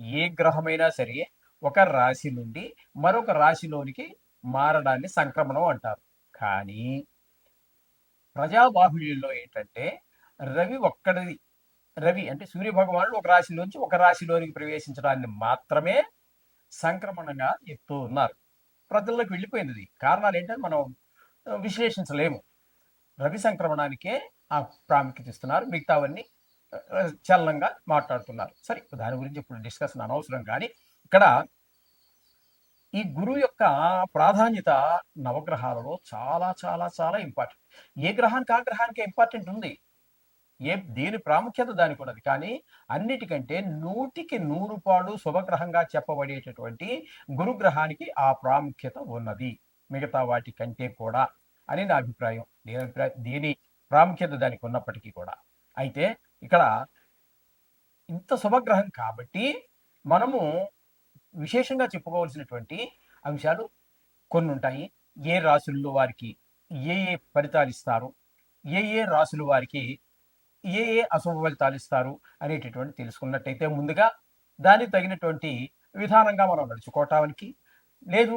ఏ గ్రహమైనా సరే ఒక రాశి నుండి మరొక రాశిలోనికి మారడాన్ని సంక్రమణం అంటారు. కానీ ప్రజాబాహుళ్యంలో ఏంటంటే రవి ఒక్కడిది. రవి అంటే సూర్య భగవానుడు ఒక రాశిలోంచి ఒక రాశిలోనికి ప్రవేశించడాన్ని మాత్రమే సంక్రమణంగా చెప్తూ ఉన్నారు. ప్రజల్లోకి వెళ్ళిపోయింది కారణాలు ఏంటంటే మనం విశ్లేషించలేము. రవి సంక్రమణానికే ఆ ప్రాముఖ్యత ఇస్తున్నారు. మిగతావన్నీ చలనంగా మాట్లాడుతున్నారు. సరే దాని గురించి ఇప్పుడు డిస్కషన్ అనవసరం కానీ ఇక్కడ ఈ గురువు యొక్క ప్రాధాన్యత నవగ్రహాలలో చాలా చాలా చాలా ఇంపార్టెంట్ ఏ గ్రహానికి ఆ గ్రహానికి ఇంపార్టెంట్ ఉంది? ఏ దేని ప్రాముఖ్యత దానికి ఉన్నది? కానీ అన్నిటికంటే నూటికి నూరు పాడు శుభగ్రహంగా చెప్పబడేటటువంటి గురుగ్రహానికి ఆ ప్రాముఖ్యత ఉన్నది. మిగతా వాటి కంటే కూడా అని నా అభిప్రాయం. దేని అభిప్రాయం దేని ప్రాముఖ్యత దానికి ఉన్నప్పటికీ కూడా. అయితే ఇక్కడ ఇంత శుభగ్రహం కాబట్టి మనము విశేషంగా చెప్పుకోవాల్సినటువంటి అంశాలు కొన్ని ఉంటాయి. ఏ రాసుల్లో వారికి ఏ ఏ ఫలితాలు ఇస్తారు? ఏ ఏ రాసులు వారికి ఏ ఏ అశుభ ఫలితాలు ఇస్తారు అనేటటువంటి తెలుసుకున్నట్టయితే ముందుగా దానికి తగినటువంటి విధానంగా మనం నడుచుకోవటానికి లేదు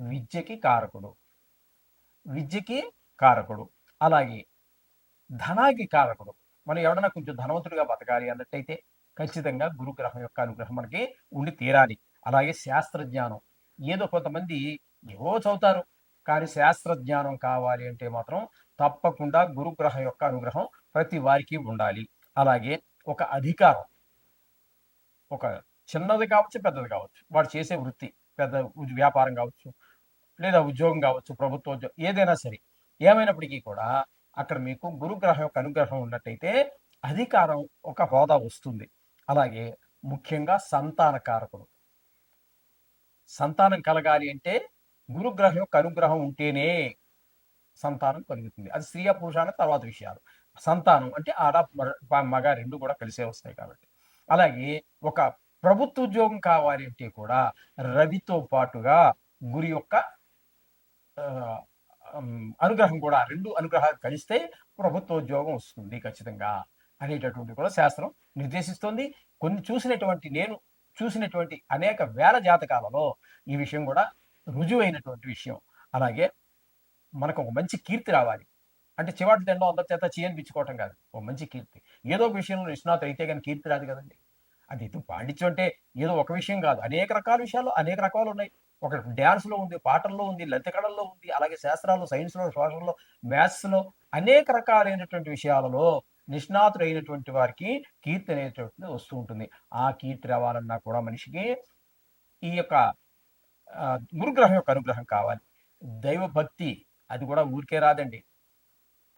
విద్యకి కారకుడు. విద్యకి కారకుడు. అలాగే ధనానికి కారకుడు. మనం ఎవడన్నా కొంచెం ధనవంతుడిగా బతకాలి అన్నట్టయితే ఖచ్చితంగా గురుగ్రహం యొక్క అనుగ్రహం మనకి ఉండి తీరాలి. అలాగే శాస్త్రజ్ఞానం. ఏదో కొంతమంది ఏవో చదువుతారు. కానీ శాస్త్రజ్ఞానం కావాలి అంటే మాత్రం తప్పకుండా గురుగ్రహం యొక్క అనుగ్రహం ప్రతి వారికి ఉండాలి. అలాగే ఒక అధికారం. ఒక చిన్నది కావచ్చు పెద్దది కావచ్చు. వాడు చేసే వృత్తి పెద్ద వ్యాపారం కావచ్చు లేదా ఉద్యోగం కావచ్చు ప్రభుత్వ ఉద్యోగం ఏదైనా సరే ఏమైనప్పటికీ కూడా అక్కడ మీకు గురుగ్రహం యొక్క అనుగ్రహం ఉన్నట్టయితే అధికారం ఒక హోదా వస్తుంది. అలాగే ముఖ్యంగా సంతాన కారకుడు. సంతానం కలగాలి అంటే గురుగ్రహం యొక్క అనుగ్రహం ఉంటేనే సంతానం కలుగుతుంది. అది స్త్రీ పురుషాన తర్వాత విషయాలు. సంతానం అంటే ఆడ మగ- మగ రెండు కూడా కలిసే వస్తాయి కాబట్టి. అలాగే ఒక ప్రభుత్వ ఉద్యోగం కావాలి అంటే కూడా రవితో పాటుగా గురి యొక్క అనుగ్రహం కూడా రెండు అనుగ్రహాలు కలిస్తే ప్రభుత్వ ఉద్యోగం వస్తుంది ఖచ్చితంగా అనేటటువంటి కూడా శాస్త్రం నిర్దేశిస్తోంది. కొన్ని చూసినటువంటి నేను చూసినటువంటి అనేక వేల జాతకాలలో ఈ విషయం కూడా రుజువైనటువంటి విషయం. అలాగే మనకు ఒక మంచి కీర్తి రావాలి. అంటే చివాటి దండం అందరి చేత చేయనిపించుకోవటం కాదు. ఒక మంచి కీర్తి. ఏదో ఒక విషయంలో నిష్ణాత అయితే కానీ కీర్తి రాదు కదండి. అది ఇది పాండిత్యం అంటే ఏదో ఒక విషయం కాదు. అనేక రకాల విషయాలు అనేక రకాలు ఉన్నాయి. ఒక డ్యాన్స్లో ఉంది పాటల్లో ఉంది లలిత ఉంది అలాగే శాస్త్రాల్లో సైన్స్లో సోషల్లో మ్యాథ్స్లో అనేక రకాలైనటువంటి విషయాలలో నిష్ణాతుడైనటువంటి వారికి కీర్తి అనేటువంటిది వస్తూ ఉంటుంది. ఆ కీర్తి రావాలన్నా కూడా మనిషికి ఈ యొక్క గురుగ్రహం యొక్క అనుగ్రహం కావాలి. దైవ భక్తి అది కూడా ఊరికే రాదండి.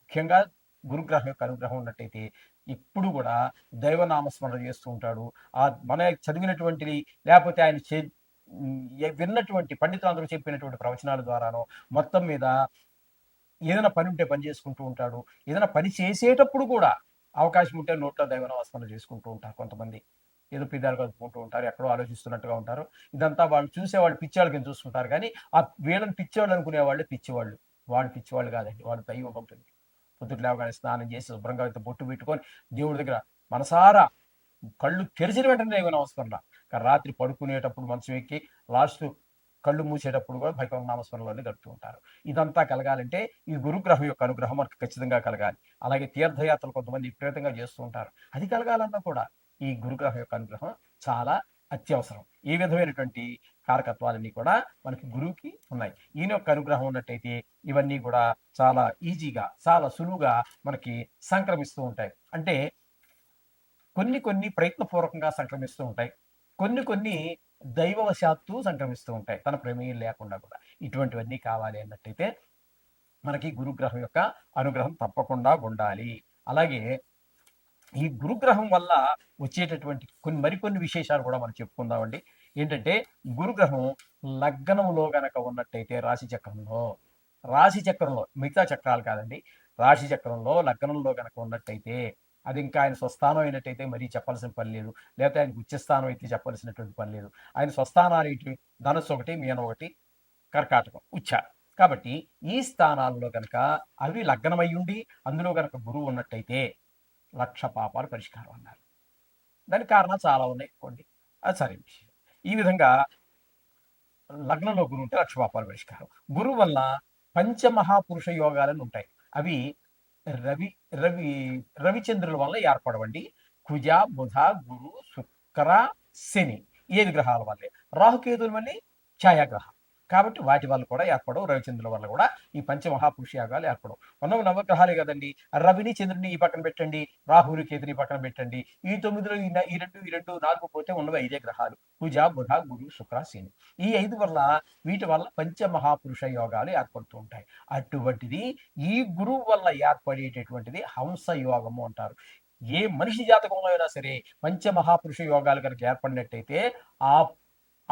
ముఖ్యంగా గురుగ్రహం యొక్క అనుగ్రహం ఉన్నట్టయితే ఇప్పుడు కూడా దైవనామస్మరణ చేస్తూ ఉంటాడు. ఆ మన చదివినటువంటిది లేకపోతే ఆయన చే- విన్నటువంటి పండితులందరూ చెప్పినటువంటి ప్రవచనాల ద్వారానో మొత్తం మీద ఏదైనా పని ఉంటే పని చేసుకుంటూ ఉంటాడు. ఏదైనా పని చేసేటప్పుడు కూడా అవకాశం ఉంటే నోట్లో దైవనామస్మరణ చేసుకుంటూ ఉంటారు కొంతమంది. ఏదో పిదాలు కలుపుకుంటూ ఉంటారు ఎక్కడో ఆలోచిస్తున్నట్టుగా ఉంటారు. ఇదంతా వాళ్ళు చూసే వాళ్ళు పిచ్చేవాళ్ళకి చూస్తుంటారు కానీ ఆ వీళ్ళని పిచ్చేవాళ్ళు అనుకునే వాళ్ళు పిచ్చివాళ్ళు. వాళ్ళు పిచ్చివాళ్ళు కాదండి వాళ్ళు దైవ భక్తులు పొద్దుట లేవగానే స్నానం చేసి శుభ్రంగా బొట్టు పెట్టుకొని దేవుడి దగ్గర మనసారా కళ్ళు తెరిచిన వెంటనే దైవ నమస్మరణ రాత్రి పడుకునేటప్పుడు మనసు ఎక్కి లాస్ట్ కళ్ళు మూసేటప్పుడు కూడా భగవన్ నామస్మరణలోనే గడుపుతూ ఉంటారు. ఇదంతా కలగాలంటే ఈ గురుగ్రహం యొక్క అనుగ్రహం మనకు ఖచ్చితంగా కలగాలి. అలాగే తీర్థయాత్రలు కొంతమంది విపరీతంగా చేస్తూ ఉంటారు. అది కలగాలన్నా కూడా ఈ గురుగ్రహం యొక్క అనుగ్రహం చాలా అత్యవసరం. ఈ విధమైనటువంటి కారకత్వాలన్నీ కూడా మనకి గురువుకి ఉన్నాయి. ఈయన యొక్క అనుగ్రహం ఉన్నట్టయితే ఇవన్నీ కూడా చాలా ఈజీగా చాలా సులువుగా మనకి సంక్రమిస్తూ ఉంటాయి. అంటే కొన్ని కొన్ని ప్రయత్నపూర్వకంగా సంక్రమిస్తూ ఉంటాయి. కొన్ని కొన్ని దైవవశాత్తు సంక్రమిస్తూ ఉంటాయి. తన ప్రమేయం లేకుండా కూడా. ఇటువంటివన్నీ కావాలి అన్నట్టయితే మనకి గురుగ్రహం యొక్క అనుగ్రహం తప్పకుండా ఉండాలి. అలాగే ఈ గురుగ్రహం వల్ల వచ్చేటటువంటి కొన్ని మరికొన్ని విశేషాలు కూడా మనం చెప్పుకుందామండి. ఏంటంటే గురుగ్రహం లగ్నంలో గనక ఉన్నట్టయితే రాశి చక్రంలో రాశి చక్రంలో మిగతా చక్రాలు కాదండి. రాశి చక్రంలో లగ్నంలో గనక ఉన్నట్టయితే అది ఇంకా ఆయన స్వస్థానం అయినట్టయితే మరీ చెప్పాల్సిన పని లేదు. లేకపోతే ఆయనకు ఉచ్చస్థానం అయితే చెప్పాల్సినటువంటి పని లేదు. ఆయన స్వస్థానాలు ఏంటి? ధనస్సు ఒకటి మీన ఒకటి కర్కాటకం ఉచ్చ. కాబట్టి ఈ స్థానాల్లో కనుక అవి లగ్నమై ఉండి అందులో కనుక గురువు ఉన్నట్టయితే లక్ష పాపాలు పరిష్కారం అన్నారు. దానికి కారణాలు చాలా ఉన్నాయి కొన్ని అది సరే విషయం. ఈ విధంగా లగ్నంలో గురువు ఉంటే లక్ష పాపాలు పరిష్కారం. గురువు వల్ల పంచమహాపురుష యోగాలను ఉంటాయి. అవి రవి రవి రవిచంద్రుల వల్ల ఏర్పడవండి. కుజ బుధ గురు శుక్ర శని. ఏడు గ్రహాల వల్లే? రాహుకేతుల వల్లే? ఛాయాగ్రహం. కాబట్టి వాటి వల్ల కూడా ఏర్పడవు రవిచంద్రుల వల్ల కూడా. ఈ పంచమహాపురుష యాగాలు ఏర్పడవు. మనం నవగ్రహాలే కదండి. రవిని చంద్రుని ఈ పక్కన పెట్టండి రాహుని కేతుని పక్కన పెట్టండి. ఈ తొమ్మిదిలో ఈ ఈ రెండు ఈ రెండు నాలుగు పోతే ఉన్నవి ఐదే గ్రహాలు. కుజ బుధ గురు శుక్ర శని. ఈ ఐదు వల్ల వీటి వల్ల పంచమహాపురుష యోగాలు ఏర్పడుతూ ఉంటాయి. అటువంటిది ఈ గురువు వల్ల ఏర్పడేటటువంటిది హంస యోగము అంటారు. ఏ మనిషి జాతకంలో అయినా సరే పంచమహాపురుష యోగాలు కనుక ఏర్పడినట్టయితే ఆ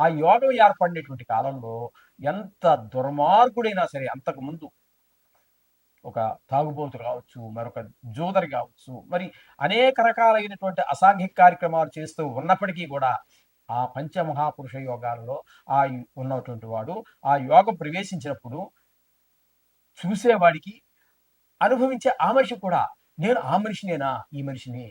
ఆ యోగం ఏర్పడినటువంటి కాలంలో ఎంత దుర్మార్గుడైనా సరే అంతకు ముందు ఒక తాగుబోతు కావచ్చు మరొక జోదరి కావచ్చు మరి అనేక రకాలైనటువంటి అసాంఘిక కార్యక్రమాలు చేస్తూ ఉన్నప్పటికీ కూడా ఆ పంచమహాపురుష యోగాలలో ఆ ఉన్నటువంటి వాడు ఆ యోగం ప్రవేశించినప్పుడు చూసేవాడికి అనుభవించే ఆ మనిషి కూడా నేను ఆ మనిషినేనా? ఈ మనిషిని?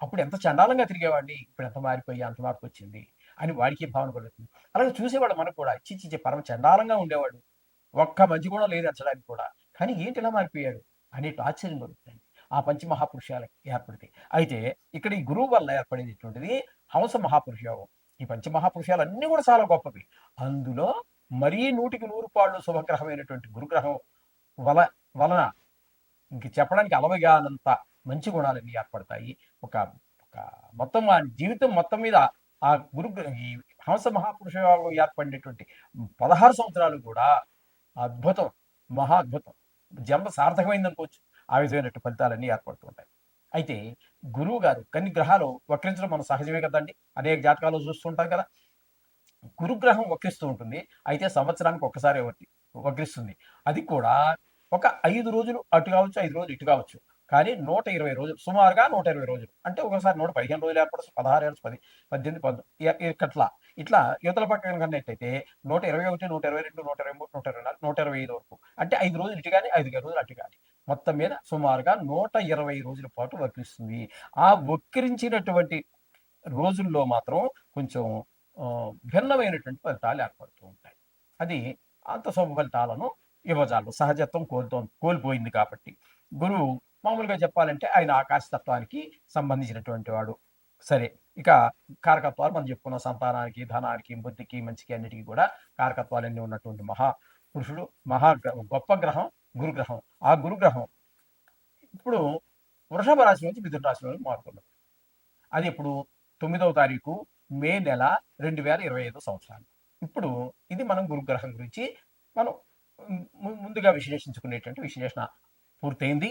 అప్పుడు ఎంత చండాలంగా తిరిగేవాడిని ఇప్పుడు ఎంత మారిపోయి అంత మార్పు వచ్చింది? అని వాడికి భావన కలుగుతుంది? అలాగే చూసేవాడు మనకు కూడా చిచ్చి పరమ చండాలంగా ఉండేవాడు. ఒక్క మంచి కూడా లేదు అంచడానికి కూడా. కానీ ఏంటి ఇలా మారిపోయాడు? అనేటు ఆశ్చర్యం కలుగుతుంది. ఆ పంచమహాపురుషాలకి ఏర్పడితే. అయితే ఇక్కడ ఈ గురువు వల్ల ఏర్పడేటటువంటిది హంస మహాపురుషయోగం. ఈ పంచమహాపురుషాలు అన్నీ కూడా చాలా గొప్పవి. అందులో మరీ నూటికి నూరు పాళ్ళు శుభగ్రహమైనటువంటి గురుగ్రహం వల వలన ఇంక చెప్పడానికి అలవగానంత మంచి గుణాలన్నీ ఏర్పడతాయి. ఒక ఒక మొత్తం ఆ జీవితం మొత్తం మీద ఆ గురు ఈ హంస మహాపురుష ఏర్పడినటువంటి పదహారు సంవత్సరాలు కూడా అద్భుతం మహా అద్భుతం. జన్మ సార్థకమైంది అనుకోవచ్చు. ఆ విధమైనటువంటి ఫలితాలన్నీ ఏర్పడుతూ ఉంటాయి. అయితే గురువు గారు కొన్ని గ్రహాలు వక్రించడం మనం సహజమే కదండి. అనేక జాతకాలు చూస్తుంటాం కదా. గురుగ్రహం వక్రిస్తూ ఉంటుంది. అయితే సంవత్సరానికి ఒక్కసారి వక్రిస్తుంది. అది కూడా ఒక ఐదు రోజులు అటు కావచ్చు ఐదు రోజులు ఇటు కావచ్చు. కానీ నూట ఇరవై రోజులు సుమారుగా నూట ఇరవై రోజులు. అంటే ఒకసారి నూట పదిహేను రోజులు ఏర్పడచ్చు పదహారు ఏళ్ళు పది పద్దెనిమిది పంతొమ్మిది ఇట్లా ఇట్లా యువతల పక్కన కన్నట్టయితే నూట ఇరవై ఒకటి నూట ఇరవై రెండు నూట ఇరవై మూడు నూట ఇరవై నాలుగు నూట ఇరవై ఐదు వరకు. అంటే ఐదు రోజులు ఇటు కానీ ఐదు రోజులు అటు కానీ. మొత్తం మీద సుమారుగా నూట ఇరవై రోజుల పాటు వక్రిస్తుంది ఆ వక్రించినటువంటి రోజుల్లో మాత్రం కొంచెం భిన్నమైనటువంటి ఫలితాలు ఏర్పడుతూ ఉంటాయి. అది అంత శుభ ఫలితాలను ఇవ్వజాలు సహజత్వం కోల్తో కోల్పోయింది కాబట్టి. గురువు మామూలుగా చెప్పాలంటే ఆయన ఆకాశతత్వానికి సంబంధించినటువంటి వాడు. సరే ఇక కారకత్వాలు మనం చెప్పుకున్న. సంతానానికి ధనానికి బుద్ధికి మంచికి అన్నిటికీ కూడా కారకత్వాలన్నీ ఉన్నటువంటి మహా పురుషుడు మహా గొప్ప గ్రహం గురుగ్రహం. ఆ గురుగ్రహం ఇప్పుడు వృషభ రాశి నుంచి మిథున రాశిలోకి మారుతున్నది అది ఇప్పుడు తొమ్మిదవ తారీఖు మే నెల రెండు వేల ఇరవై ఐదో సంవత్సరాలు. ఇప్పుడు ఇది మనం గురుగ్రహం గురించి మనం ముందుగా విశ్లేషించుకునేటువంటి విశ్లేషణ పూర్తయింది.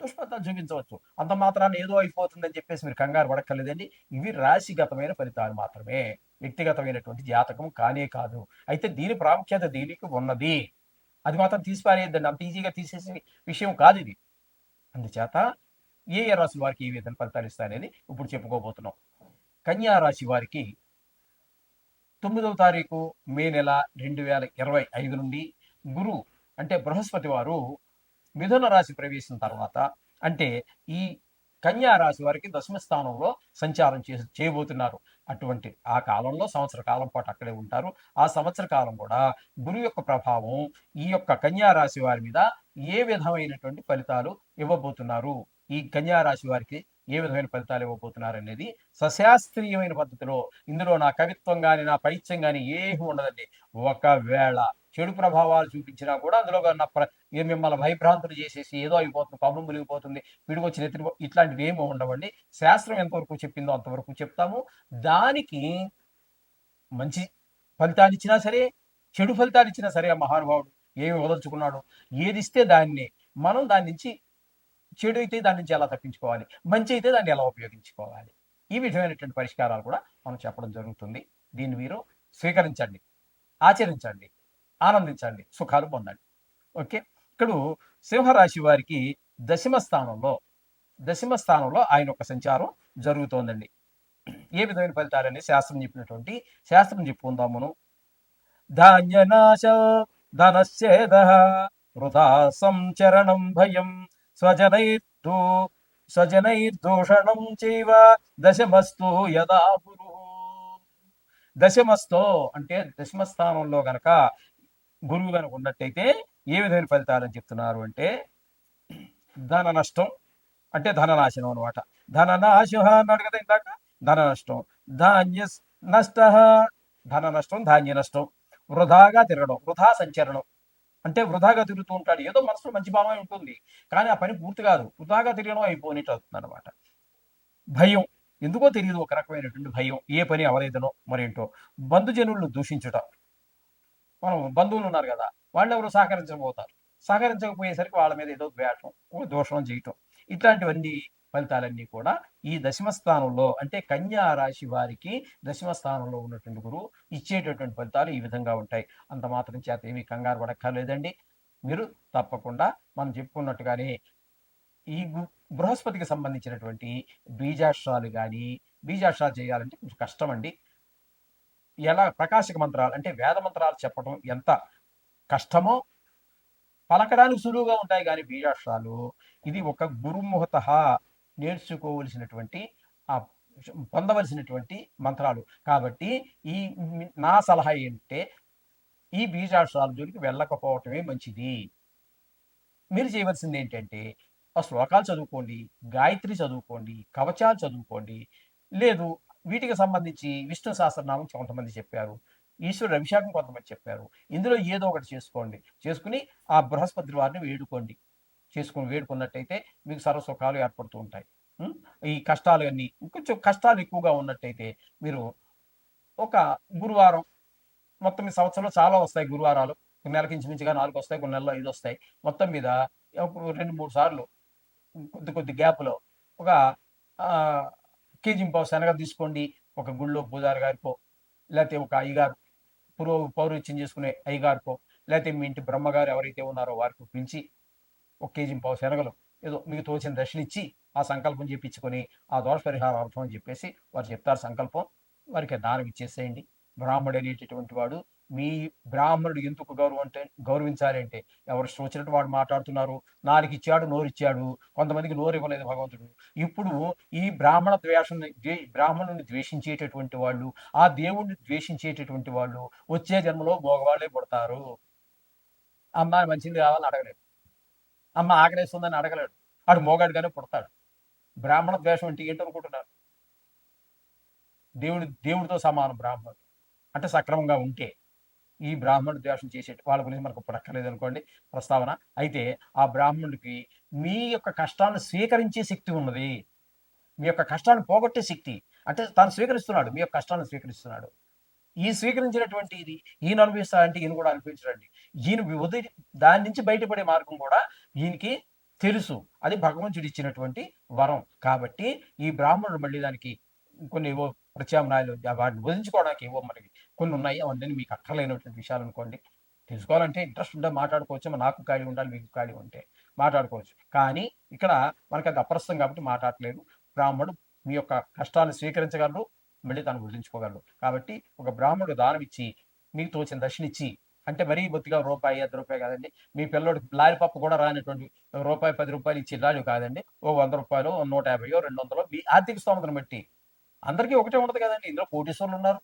దుష్ఫలితాలు చూపించవచ్చు అంత మాత్రాన్ని ఏదో అయిపోతుందని చెప్పేసి మీరు కంగారు పడక్కర్లేదండి. ఇవి రాశిగతమైన ఫలితాలు మాత్రమే. వ్యక్తిగతమైనటువంటి జాతకం కానే కాదు. అయితే దీని ప్రాముఖ్యత దీనికి ఉన్నది. అది మాత్రం తీసిపారేయద్దండి. అంత ఈజీగా తీసేసే విషయం కాదు ఇది. అందుచేత ఏ ఏ రాశి వారికి ఏ విధంగా ఫలితాలు ఇస్తాయనేది ఇప్పుడు చెప్పుకోబోతున్నాం. కన్యా రాశి వారికి తొమ్మిదవ తారీఖు మే నెల రెండు వేల ఇరవై ఐదు నుండి గురు అంటే బృహస్పతి వారు మిథున రాశి ప్రవేశం తర్వాత అంటే ఈ కన్యా రాశి వారికి దశమ స్థానంలో సంచారం చేసి చేయబోతున్నారు. అటువంటి ఆ కాలంలో సంవత్సర కాలం పాటు అక్కడే ఉంటారు. ఆ సంవత్సర కాలం కూడా గురువు యొక్క ప్రభావం ఈ యొక్క కన్యా రాశి వారి మీద ఏ విధమైనటువంటి ఫలితాలు ఇవ్వబోతున్నారు? ఈ కన్యా రాశి వారికి ఏ విధమైన ఫలితాలు ఇవ్వబోతున్నారు అనేది సశాస్త్రీయమైన పద్ధతిలో ఇందులో నా కవిత్వం కానీ నా పైత్యం కానీ ఏమీ ఉండదండి. ఒకవేళ చెడు ప్రభావాలు చూపించినా కూడా అందులో ప్ర ఏ మిమ్మల్ని భయభ్రాంతులు చేసేసి ఏదో అయిపోతుంది పబ్బం మునిగిపోతుంది పిడిగొచ్చి ఎత్తి ఇట్లాంటివి ఏమో ఉండవండి. శాస్త్రం ఎంతవరకు చెప్పిందో అంతవరకు చెప్తాము. దానికి మంచి ఫలితాలు ఇచ్చినా సరే చెడు ఫలితాలు ఇచ్చినా సరే ఆ మహానుభావుడు ఏమి వదలుచుకున్నాడు? ఏది ఇస్తే దాన్ని మనం దాని నుంచి చెడు అయితే దాని నుంచి ఎలా తప్పించుకోవాలి? మంచి అయితే దాన్ని ఎలా ఉపయోగించుకోవాలి? ఈ విధమైనటువంటి పరిష్కారాలు కూడా మనం చెప్పడం జరుగుతుంది. దీన్ని మీరు స్వీకరించండి ఆచరించండి. ఆనందించండి. సుఖాలు పొందండి. ఓకే? ఇక్కడ సింహరాశి వారికి దశమ స్థానంలో దశమ స్థానంలో ఆయన యొక్క సంచారం జరుగుతోందండి. ఏ విధమైన ఫలితాలని శాస్త్రం చెప్పినటువంటి శాస్త్రం చెప్పుకుందాం మనం ధాన్యనాశ ధనశ్చేద వృధా సంచరణం భయం స్వజనైర్దు స్వజనైర్దూషణం చైవ దశమస్తు యదా గురు. దశమస్తో అంటే దశమ స్థానంలో గనక గురువు కనుక ఉన్నట్టయితే ఏ విధమైన ఫలితాలని చెప్తున్నారు అంటే ధన నష్టం అంటే ధననాశనం అనమాట ధన నాశ అన్నాడు కదా ఇందాక? ధన నష్టం. ధాన్య నష్ట. ధన నష్టం ధాన్య నష్టం. వృధాగా తిరగడం వృధా సంచరణం. అంటే వృధాగా తిరుగుతూ ఉంటాడు. ఏదో మనసులో మంచి భావమే ఉంటుంది. కానీ ఆ పని పూర్తి కాదు. వృధాగా తిరగడం అయిపోయినట్టు అవుతుంది అనమాట భయం. ఎందుకో తెలియదు ఒక రకమైనటువంటి భయం. ఏ పని అవలేదనో మరేంటో. బంధుజనులను దూషించుట. మనం బంధువులు ఉన్నారు కదా వాళ్ళు ఎవరు సహకరించకపోతారు. సహకరించకపోయేసరికి వాళ్ళ మీద ఏదో ద్వేషం దోషం చేయటం. ఇట్లాంటివన్నీ ఫలితాలన్నీ కూడా ఈ దశమ స్థానంలో అంటే కన్యా రాశి వారికి దశమ స్థానంలో ఉన్నటువంటి గురువు ఇచ్చేటటువంటి ఫలితాలు ఈ విధంగా ఉంటాయి. అంత మాత్రం చేత ఏమీ కంగారు పడక్కర్లేదండి. మీరు తప్పకుండా మనం చెప్పుకున్నట్టుగానే ఈ బృహస్పతికి సంబంధించినటువంటి బీజాక్షరాలు కానీ బీజాక్షరాలు చేయాలంటే కొంచెం కష్టం అండి ఎలా ప్రకాశక మంత్రాలు అంటే వేద మంత్రాలు చెప్పడం ఎంత కష్టమో పలకడానికి సులువుగా ఉంటాయి కానీ బీజాక్షరాలు. ఇది ఒక గురుముహత నేర్చుకోవలసినటువంటి ఆ పొందవలసినటువంటి మంత్రాలు. కాబట్టి ఈ నా సలహా ఏంటంటే ఈ బీజాక్షరాల జోలికి వెళ్ళకపోవటమే మంచిది. మీరు చేయవలసింది ఏంటంటే ఆ శ్లోకాలు చదువుకోండి గాయత్రి చదువుకోండి కవచాలు చదువుకోండి. లేదు వీటికి సంబంధించి విష్ణు సహస్రనామం కొంతమంది చెప్పారు. ఈశ్వరుడు అభిషేకం కొంతమంది చెప్పారు. ఇందులో ఏదో ఒకటి చేసుకోండి. చేసుకుని ఆ బృహస్పతి వారిని వేడుకోండి. చేసుకుని వేడుకున్నట్టయితే మీకు సర్వసుఖాలు ఏర్పడుతూ ఉంటాయి. ఈ కష్టాలు అన్ని కొంచెం కష్టాలు ఎక్కువగా ఉన్నట్టయితే మీరు ఒక గురువారం మొత్తం ఈ సంవత్సరంలో చాలా వస్తాయి గురువారాలు. కొన్ని నెలకి ఇంచుమించుగా నాలుగు వస్తాయి కొన్ని నెలలో ఐదు వస్తాయి. మొత్తం మీద రెండు మూడు సార్లు కొద్ది కొద్ది గ్యాప్లో ఒక ఆ, కేజీ పావు శనగ తీసుకోండి ఒక గుళ్ళో పూజారి గారికో లేకపోతే ఒక అయ్యగారు పూర్వ పౌరోహిత్యం చేసుకునే అయ్యగారికో లేకపోతే మీ ఇంటి బ్రహ్మగారు ఎవరైతే ఉన్నారో వారికి పిలిచి ఒక కేజీ పావు శనగలు ఏదో మీకు తోచిన దర్శనం ఇచ్చి ఆ సంకల్పం చెప్పించుకొని ఆ దోష పరిహారార్థం అని చెప్పేసి వారు చెప్తారు సంకల్పం. వారికి దానం ఇచ్చేసేయండి. బ్రాహ్మడు అనేటటువంటి వాడు మీ బ్రాహ్మణుడు ఎందుకు గౌరవం అంటే గౌరవించాలి అంటే ఎవరు ఇష్టం వచ్చినట్టు వాడు మాట్లాడుతున్నారు? నాలుగు ఇచ్చాడు నోరు ఇచ్చాడు. కొంతమందికి నోరు ఇవ్వలేదు భగవంతుడు. ఇప్పుడు ఈ బ్రాహ్మణ ద్వేషం బ్రాహ్మణుని ద్వేషించేటటువంటి వాళ్ళు ఆ దేవుణ్ణి ద్వేషించేటటువంటి వాళ్ళు వచ్చే జన్మలో మోగవాళ్ళే పుడతారు. అమ్మ మంచిది కావాలని అడగలేదు. అమ్మ ఆకలేస్తుందని అడగలేడు వాడు మోగాడుగానే పుడతాడు. బ్రాహ్మణ ద్వేషం అంటే ఏంటనుకుంటున్నారు దేవుడి దేవుడితో సమానం బ్రాహ్మణుడు. అంటే సక్రమంగా ఉంటే. ఈ బ్రాహ్మణుడు ద్వేషం చేసే వాళ్ళ గురించి మనకు ఇప్పుడు అనుకోండి ప్రస్తావన. అయితే ఆ బ్రాహ్మణుడికి మీ యొక్క కష్టాన్ని స్వీకరించే శక్తి ఉన్నది. మీ యొక్క కష్టాన్ని పోగొట్టే శక్తి. అంటే తాను స్వీకరిస్తున్నాడు మీ యొక్క కష్టాన్ని స్వీకరిస్తున్నాడు. ఈ స్వీకరించినటువంటి ఇది ఈయన అనుభవిస్తాడంటే ఈయన కూడా అనుభవించడండి. ఈయన ఉదయం దాని నుంచి బయటపడే మార్గం కూడా ఈయనకి తెలుసు. అది భగవంతుడు ఇచ్చినటువంటి వరం. కాబట్టి ఈ బ్రాహ్మణుడు మళ్ళీ దానికి కొన్ని ఏవో ప్రత్యామ్నాయాలు వాటిని వదిలించుకోవడానికి ఏవో మనకి కొన్ని ఉన్నాయి అవన్నీ మీకు అక్కర్లేనటువంటి విషయాలు అనుకోండి. తెలుసుకోవాలంటే ఇంట్రెస్ట్ ఉంటే మాట్లాడుకోవచ్చు నాకు ఖాళీ ఉండాలి మీకు ఖాళీ ఉంటే మాట్లాడుకోవచ్చు. కానీ ఇక్కడ మనకి అది అప్రస్తుతం కాబట్టి మాట్లాడలేదు బ్రాహ్మణుడు మీ యొక్క కష్టాన్ని స్వీకరించగలరు మళ్ళీ తను గుర్తించుకోగలరు కాబట్టి ఒక బ్రాహ్మణుడు దానం ఇచ్చి మీకు తోచిన దర్శనిచ్చి అంటే మరీ బొత్తిగా రూపాయి ఐదు రూపాయి కాదండి. మీ పిల్లడికి లారీ పప్పు కూడా రానటువంటి రూపాయి పది రూపాయలు ఇచ్చి ఇలాంటివి కాదండి. ఓ వంద రూపాయలు నూట యాభై రెండు వందలు మీ ఆర్థిక స్తోమతను బట్టి అందరికీ ఒకటే ఉండదు కదండి. ఇందులో కోటీశ్వరులు ఉన్నారు.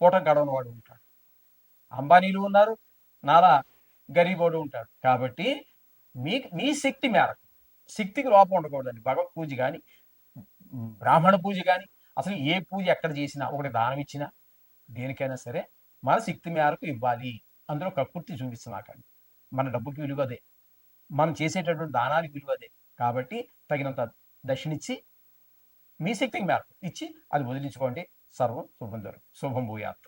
పూట గడవని వాడు ఉంటాడు. అంబానీలు ఉన్నారు నాలా గరీబోడు ఉంటాడు. కాబట్టి మీ మీ శక్తి మేరకు శక్తికి లోపం ఉండకూడదండి. భగవత్ పూజ కానీ బ్రాహ్మణ పూజ కానీ అసలు ఏ పూజ ఎక్కడ చేసినా ఒకటి దానం ఇచ్చినా దేనికైనా సరే మన శక్తి మేరకు ఇవ్వాలి. అందులో కక్కుర్తి చూపిస్తున్నాకండి మన డబ్బుకి విలువ అదే. మనం చేసేటటువంటి దానానికి విలువ అదే. కాబట్టి తగినంత దక్షిణిచ్చి మీ శక్తికి మేరకు ఇచ్చి అది వదిలించుకోండి. సర్వం శుభం జరుగు శుభం భూయాత్